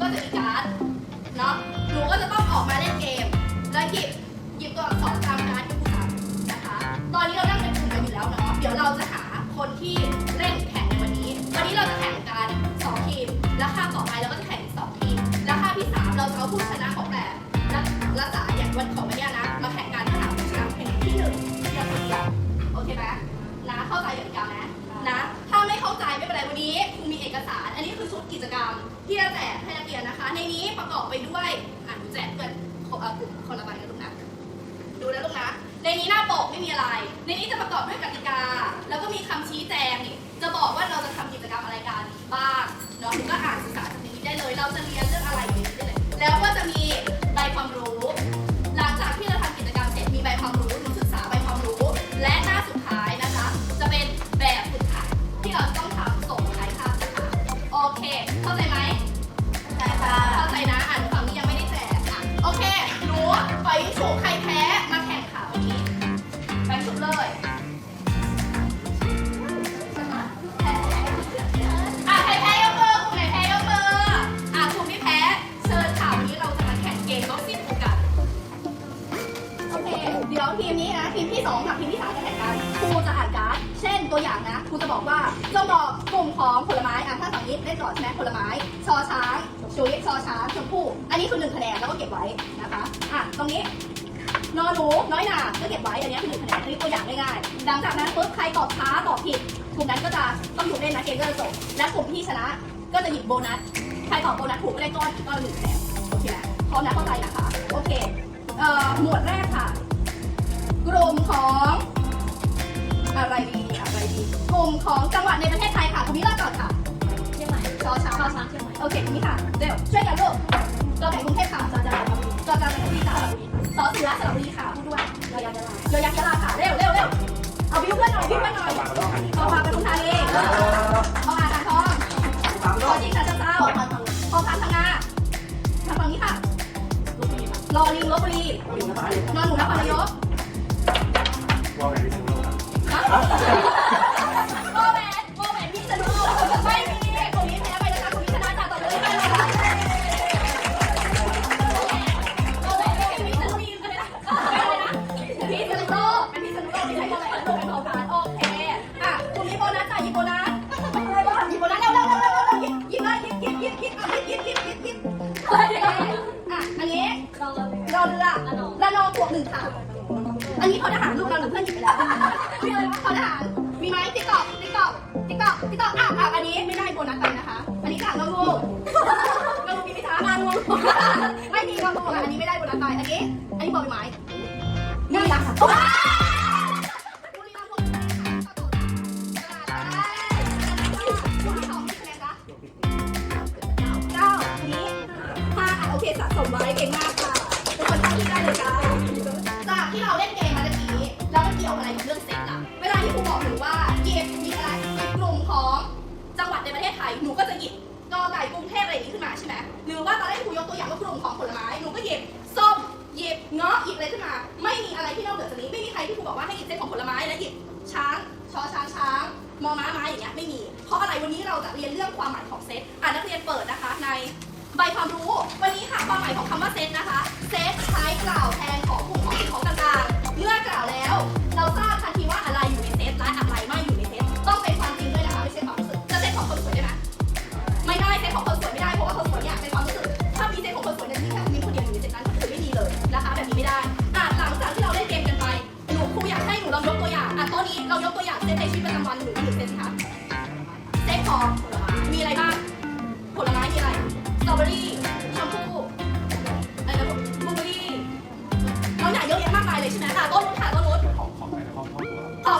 ก็จะมีการ์ดเนาะหนูก็จะต้องออกมาเล่นเกม แล้วหยิบหยิบตัวอักษรตามการ์ดที่ครูทำนะคะ ตอนนี้เรานั่งเป็นกลุ่มกันอยู่แล้วเนาะเดี๋ยวเราจะหาคนที่เล่นแข่งในวันนี้ วันนี้เราจะแข่งกันสองทีม แล้วค่าต่อไปเราก็จะแข่งอีกสองทีม แล้วค่าที่สามเราจะเอาผู้ชนะของแต่ละละสายอย่างวันของวันเนี้ยนะ มาแข่งกันถ้าหาผู้ชนะเป็นที่หนึ่งเพียงคนเดียวโอเคไหมนะเข้าใจกติกาไหมนะถ้า เข้าใจไม่เป็นไรวันนี้ครูมีเอกสาร อันนี้คือชุดกิจกรรม ที่จะแจกให้นักเรียนนะคะ ในนี้ประกอบไปด้วยอ่านแจกเพื่อนกลุ่มคนละใบกันลูกนะดูนะลูกนะ ในนี้หน้าปกไม่มีอะไร ในนี้จะประกอบด้วยกติกา แล้วก็มีคำชี้แจงนี่จะบอกว่าเราจะทำกิจกรรมอะไรกันบ้างเนาะก็อ่านศึกษาจากในนี้ได้เลย เราจะเรียนเรื่องอะไรอยู่ในนี้ได้เลยแล้วก็จะมี จะบอกว่าจงบอกกลุ่มของผลไม้อะถ้าฝั่งนี้เล่นก่อนใช่ไหมผลไม้ชอช้างชุยชอช้างชมพู่อันนี้คือหนึ่งคะแนนแล้วก็เก็บไว้นะคะอะตรงนี้นอหนูน้อยหนาก็เก็บไว้อันนี้คือหนึ่งคะแนนนนี้ตัวอย่างง่ายๆหลังจากนั้นปุ๊บใครตอบช้าตอบผิดกลุ่มนั้นก็จะต้องหยุดเล่นนะเกมก็จะจบและกลุ่มที่ชนะก็จะหยิบโบนัสใครตอบโบนัสถูกก็ได้ก้อนก้อนหนึ่งคะแนนโอเคนะพร้อมนะเข้าใจนะคะโอเคเอ่อหมวดแรกค่ะ กลุ่มของ อะไรดีอะไรดีกลุ่มของจังหวัดในประเทศไทยค่ะคุณมิเริ่มก่อนค่ะเชียงใหม่ชอช้างชอช้างเชียงใหม่โอเคคุณมิค่ะเร็วช่วยกันลูกเราแข่งกรุงเทพค่ะจอจานจอจานสระบุรีสอเสือสระบุรีค่ะพูดด้วยเราอยากจะลาโยยักษ์ยะลาค่ะเร็วเร็วเร็วเอาพิ้วเพื่อนหน่อยพิ้วเพื่อนหน่อยพอพาปทุมธานีเอาอ่างทองพอจิงฉะเชิงเทราพอพานพังงาทางฝั่งนี้ค่ะรอลิงลบบุรีนอนหนูนครนายก โมแมนโมแมนพี่สนุกไม่มีคนนี้แพ้ไปนะคะคนนี้ชนะจากต่อไปเลยค่ะโมแมนไม่เป็นพี่สนุกอะไรนะพี่สนุกโลกเป็นพี่สนุกโลกไม่ใช่โมแมนโมแมนของผ่านโอเคอะคุณมีโบนัสจ่ายยิบโบนัสอะไรบ้างยิบโบนัสเร็วเร็วเร็วเร็วเร็วยิบยิบเลยยิบยิบยิบยิบอะยิบยิบยิบยิบยิบอะอันนี้เราเรารอเรือละนองบวกหนึ่งค่ะ อันนี้พอทหารลูกเราหรือเพื่อนหยิบไปแล้วมีอะไรบ้าทหารมีไหมติ๊กตอกติ๊กตอกติ๊กตอกติ๊กตอกอะอะอันนี้ไม่ได้โบนัสกันนะคะ อันนี้จากงองูงองูมีไหมคะงงไม่มีงองูอะอันนี้ไม่ได้โบนัสไปอันนี้ อันนี้บอใบไม้ง่ายนะค่ะว้าวบุรีรัมย์ลงไปค่ะต่อต่อลูกที่สองที่ไงคะเก้าตรงนี้ห้าอะโอเคสะสมไว้เก่งมาก หนูก็จะหยิบกอไก่กรุงเทพอะไรอย่างนี้ขึ้นมาใช่ไหมหรือว่าตอนแรกครูยกตัวอย่างว่ากลุ่มของผลไม้หนูก็หยิบส้มหยิบเงาะหยิบอะไรขึ้นมา ไม่มีอะไรที่นอกเหนือจากนี้ไม่มีใครที่ครูบอกว่าให้หยิบเซตของผลไม้แล้วหยิบช้างชอช้างช้างมอม้าม้าอย่างเงี้ยไม่มีเพราะอะไรวันนี้เราจะเรียนเรื่องความหมายของเซตอ่านักเรียนเปิดนะคะ ในใบความรู้ วันนี้ค่ะความหมายของคำว่าเซตนะคะเซตใช้กล่าวแทนของกลุ่มของ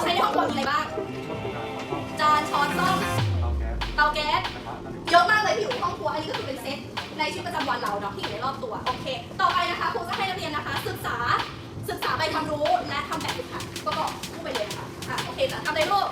ช้ในห้องครัวมีอะไรบ้าง จานช้อนส้อมเตาแก๊ส เยอะมากเลยที่อยู่ในห้องครัว อันนี้ก็คือเป็นเซตในชีวิตประจำวันเราเนาะที่อยู่ในรอบตัว โอเค ต่อไปนะคะครูจะให้นักเรียนนะคะ ศึกษา ศึกษาใบทำรู้และทำแบบฝึกหัดประกอบคู่ไปเลยค่ะอะ โอเคจะทำอะไรลูก